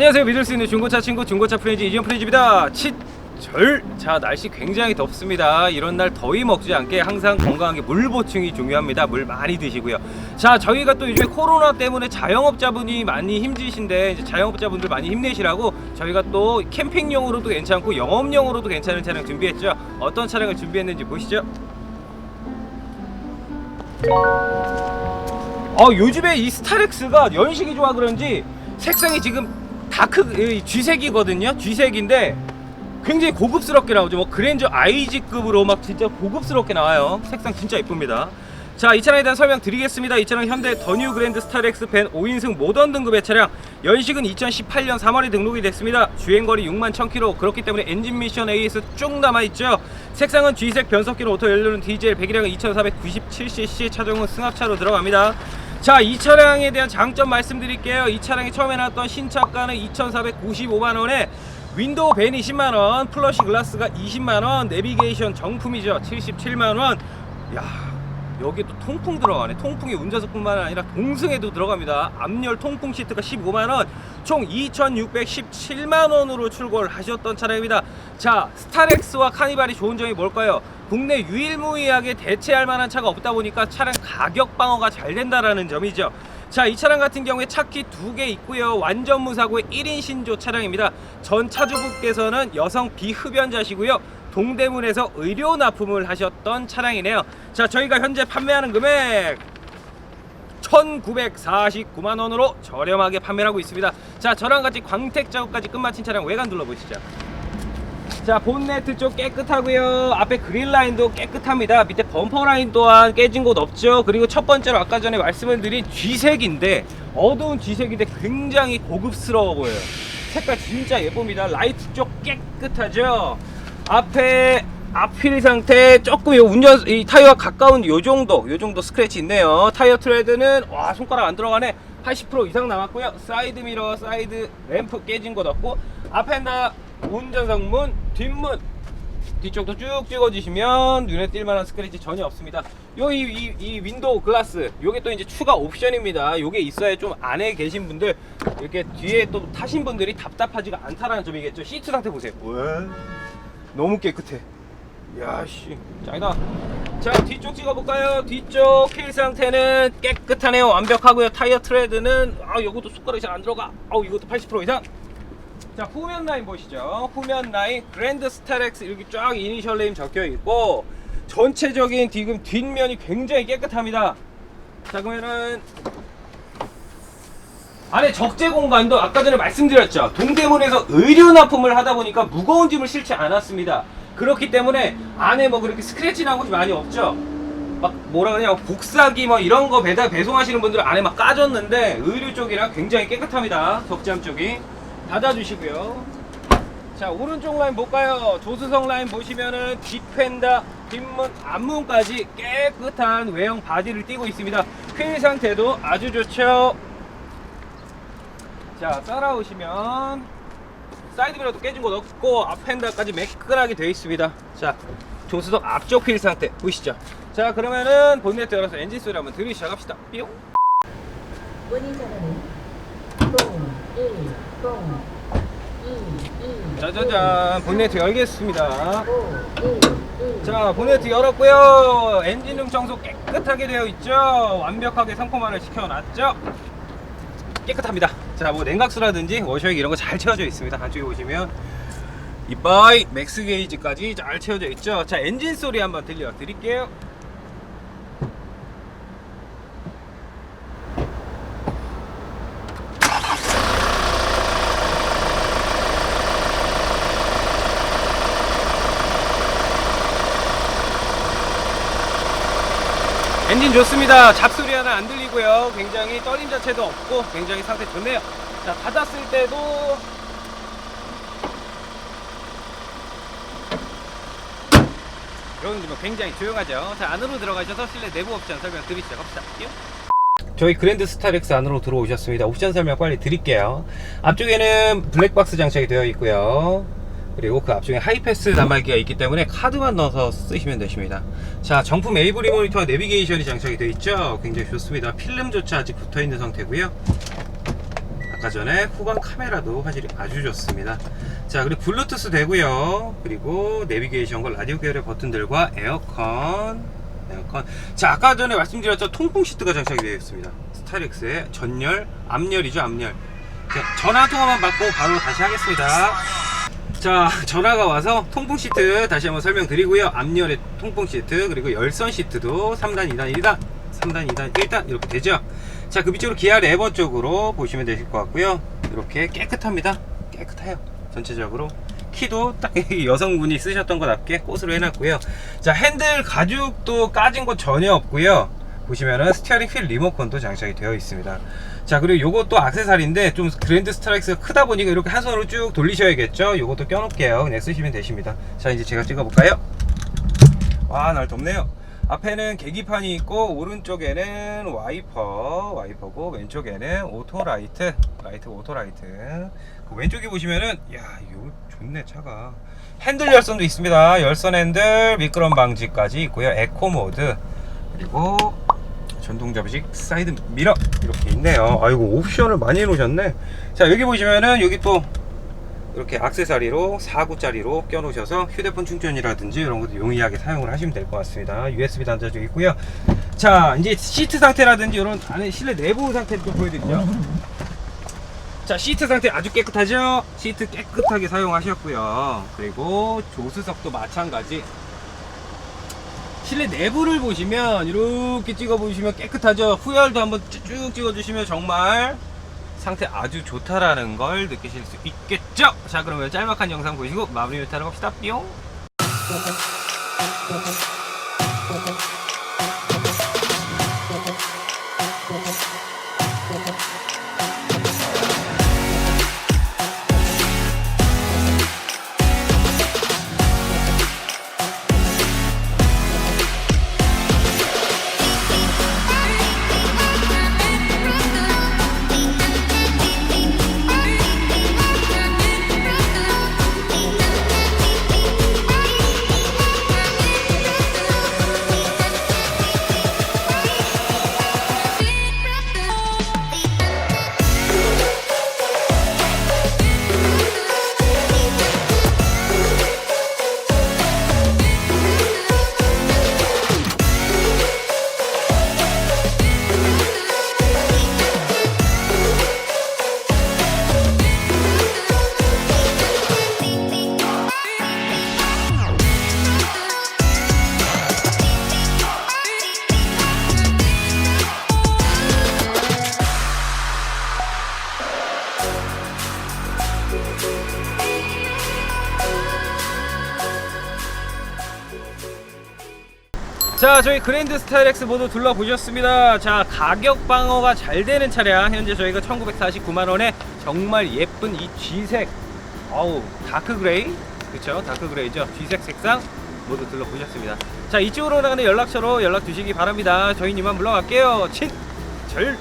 안녕하세요. 믿을 수 있는 중고차 친구 중고차 프렌즈 이지원 프렌즈입니다. 치절. 자 날씨 굉장히 덥습니다. 이런 날 더위 먹지 않게 항상 건강하게 물 보충이 중요합니다. 물 많이 드시고요. 자 저희가 또 요즘에 코로나 때문에 자영업자분이 많이 힘드신데 이제 자영업자분들 많이 힘내시라고 저희가 또 캠핑용으로도 괜찮고 영업용으로도 괜찮은 차량 준비했죠? 어떤 차량을 준비했는지 보시죠. 어 요즘에 이 스타렉스가 연식이 좋아 그런지 색상이 지금 다크 이 쥐색이거든요. 쥐색인데 굉장히 고급스럽게 나오죠. 뭐 그랜저 아이지급으로 막 진짜 고급스럽게 나와요. 색상 진짜 예쁩니다. 자, 이 차량에 대한 설명 드리겠습니다. 이 차량 현대 더뉴 그랜드 스타렉스 벤 5인승 모던 등급의 차량. 연식은 2018년 3월에 등록이 됐습니다. 주행거리 6만 1000km. 그렇기 때문에 엔진 미션 AS 쭉 남아있죠. 색상은 G색 변속기로 오토 연료는 디젤 배기량은 2497cc 차종은 승합차로 들어갑니다. 자, 이 차량에 대한 장점 말씀드릴게요. 이 차량이 처음에 나왔던 신차가는 2,495만 원에 윈도우 벤이 10만 원, 플러시 글라스가 20만 원, 내비게이션 정품이죠. 77만 원. 야 여기 또 통풍 들어가네. 통풍이 운전석뿐만 아니라 동승에도 들어갑니다. 앞열 통풍 시트가 15만원, 총 2,617만원으로 출고를 하셨던 차량입니다. 자, 스타렉스와 카니발이 좋은 점이 뭘까요? 국내 유일무이하게 대체할 만한 차가 없다 보니까 차량 가격 방어가 잘 된다라는 점이죠. 자, 이 차량 같은 경우에 차키 두 개 있고요. 완전 무사고의 1인 신조 차량입니다. 전 차주분께서는 여성 비흡연자시고요. 동대문에서 의료 납품을 하셨던 차량이네요. 자, 저희가 현재 판매하는 금액 1949만 원으로 저렴하게 판매하고 있습니다. 자, 저랑 같이 광택 작업까지 끝마친 차량 외관 둘러보시죠. 자 본네트 쪽 깨끗하고요 앞에 그릴 라인도 깨끗합니다 밑에 범퍼 라인 또한 깨진 곳 없죠 그리고 첫 번째로 아까 전에 말씀을 드린 쥐색인데 어두운 쥐색인데 굉장히 고급스러워 보여요 색깔 진짜 예쁩니다 라이트 쪽 깨끗하죠 앞에 앞휠 상태 조금 요 운전 이 타이어와 가까운 요 정도 요 정도 스크래치 있네요. 타이어 트레드는 와 손가락 안 들어가네. 80% 이상 남았고요. 사이드 미러 사이드 램프 깨진 것 없고 앞엔다 운전석 문 뒷문. 뒤쪽도 쭉 찍어주시면 눈에 띌 만한 스크래치 전혀 없습니다. 요 이 이, 이 윈도우 글라스 요게 또 이제 추가 옵션입니다. 요게 있어야 좀 안에 계신 분들 이렇게 뒤에 또 타신 분들이 답답하지가 않다라는 점이겠죠. 시트 상태 보세요. 왜? 너무 깨끗해. 야씨. 짱이다. 자 뒤쪽 찍어볼까요? 뒤쪽 휠 상태는 깨끗하네요. 완벽하고요. 타이어 트레드는 아 요것도 숟가락이 잘 안 들어가. 아우 이것도 80% 이상. 자 후면 라인 보시죠. 후면 라인 그랜드 스타렉스 이렇게 쫙 이니셜 네임 적혀 있고 전체적인 지금 뒷면이 굉장히 깨끗합니다. 자 그러면은 안에 적재 공간도 아까 전에 말씀드렸죠. 동대문에서 의류 납품을 하다 보니까 무거운 짐을 실지 않았습니다. 그렇기 때문에 안에 뭐 그렇게 스크래치 난 곳이 많이 없죠. 막 뭐라 그러냐 복사기 뭐 이런 거 배달 배송하시는 분들은 안에 막 까졌는데 의류 쪽이랑 굉장히 깨끗합니다. 적재함 쪽이. 닫아주시고요. 자 오른쪽 라인 볼까요? 조수석 라인 보시면은 뒷펜다 뒷문 앞문까지 깨끗한 외형 바디를 띄고 있습니다. 휠 상태도 아주 좋죠 자 따라오시면 사이드미러도 깨진 곳 없고 앞핸다까지 매끈하게 되어 있습니다. 자 조수석 앞쪽 휠 상태 보이시죠? 자 그러면은 본네트 열어서 엔진 소리 한번 들으시 시작합시다. 뿅 본인 전화는 0, 1, 0, 2, 2, 짜자잔 본네트 열겠습니다. 5, 1, 1. 자 보네트 열었고요. 엔진룸 청소 깨끗하게 되어 있죠? 완벽하게 상품화를 시켜놨죠? 깨끗합니다 자 뭐 냉각수라든지 워셔액 이런 거 잘 채워져 있습니다. 안쪽에 보시면. 이빠이 맥스 게이지까지 잘 채워져 있죠. 자 엔진 소리 한번 들려 드릴게요 엔진 좋습니다. 잡소리 하나 안 들리고요. 굉장히 떨림 자체도 없고 굉장히 상태 좋네요. 자, 닫았을 때도 이런 뭐 굉장히 조용하죠. 자, 안으로 들어가셔서 실내 내부 옵션 설명 드리죠. 갑시다. 뿅. 저희 그랜드 스타렉스 안으로 들어오셨습니다. 옵션 설명 빨리 드릴게요. 앞쪽에는 블랙박스 장착이 되어 있고요. 그리고 그 앞쪽에 하이패스 단말기가 있기 때문에 카드만 넣어서 쓰시면 되십니다. 자, 정품 에이브리 모니터 내비게이션이 장착이 되어 있죠. 굉장히 좋습니다. 필름조차 아직 붙어 있는 상태고요. 아까 전에 후방 카메라도 화질이 아주 좋습니다. 자, 그리고 블루투스 되고요. 그리고 내비게이션과 라디오 계열의 버튼들과 에어컨, 에어컨. 자, 아까 전에 말씀드렸던 통풍 시트가 장착이 되어 있습니다. 스타렉스의 전열, 앞열이죠, 앞열. 자, 전화 한 통화만 받고 바로 다시 하겠습니다. 자, 전화가 와서 통풍 시트 다시 한번 설명드리고요. 앞열의 통풍 시트 그리고 열선 시트도 3단, 2단, 1단, 3단, 2단, 1단 이렇게 되죠. 자, 그 밑쪽으로 기아 레버 쪽으로 보시면 되실 것 같고요. 이렇게 깨끗합니다. 깨끗해요. 전체적으로. 키도 딱 여성분이 쓰셨던 것답게 꽃으로 해놨고요. 자, 핸들 가죽도 까진 것 전혀 없고요. 보시면은 스티어링 휠 리모컨도 장착이 되어 있습니다. 자, 그리고 요것도 악세사리인데 좀 그랜드 스트라이크가 크다 보니까 이렇게 한 손으로 쭉 돌리셔야겠죠. 요것도 껴놓을게요. 그냥 쓰시면 되십니다. 자, 이제 제가 찍어볼까요? 와, 날 덥네요. 앞에는 계기판이 있고 오른쪽에는 와이퍼, 와이퍼고 왼쪽에는 오토 라이트, 라이트 오토 라이트. 그 왼쪽에 보시면은 야, 이거 좋네 차가. 핸들 열선도 있습니다. 열선 핸들, 미끄럼 방지까지 있고요. 에코 모드 그리고 전동 접이식 사이드 미러 이렇게 있네요. 아이고 옵션을 많이 해놓으셨네. 자 여기 보시면은 여기 또 이렇게 악세사리로 4구짜리로 껴놓으셔서 휴대폰 충전이라든지 이런 것도 용이하게 사용을 하시면 될 것 같습니다. USB 단자도 있고요. 자 이제 시트 상태라든지 이런 안에 실내 내부 상태를 좀 보여드리죠. 자 시트 상태 아주 깨끗하죠? 시트 깨끗하게 사용하셨고요. 그리고 조수석도 마찬가지. 실내 내부를 보시면 이렇게 찍어 보시면 깨끗하죠. 후열도 한번 쭉 찍어 주시면 정말 상태 아주 좋다라는 걸 느끼실 수 있겠죠. 자 그러면 짤막한 영상 보시고 마무리 멘트하러 갑시다. 뿅. 자 저희 그랜드 스타일X 모두 둘러보셨습니다. 자 가격 방어가 잘 되는 차량. 현재 저희가 1949만원에 정말 예쁜 이 G색 어우 다크 그레이? 그쵸? 다크 그레이죠? G색 색상 모두 둘러보셨습니다. 자 이쪽으로 나가는 연락처로 연락 주시기 바랍니다. 저희님만 물러갈게요. 친절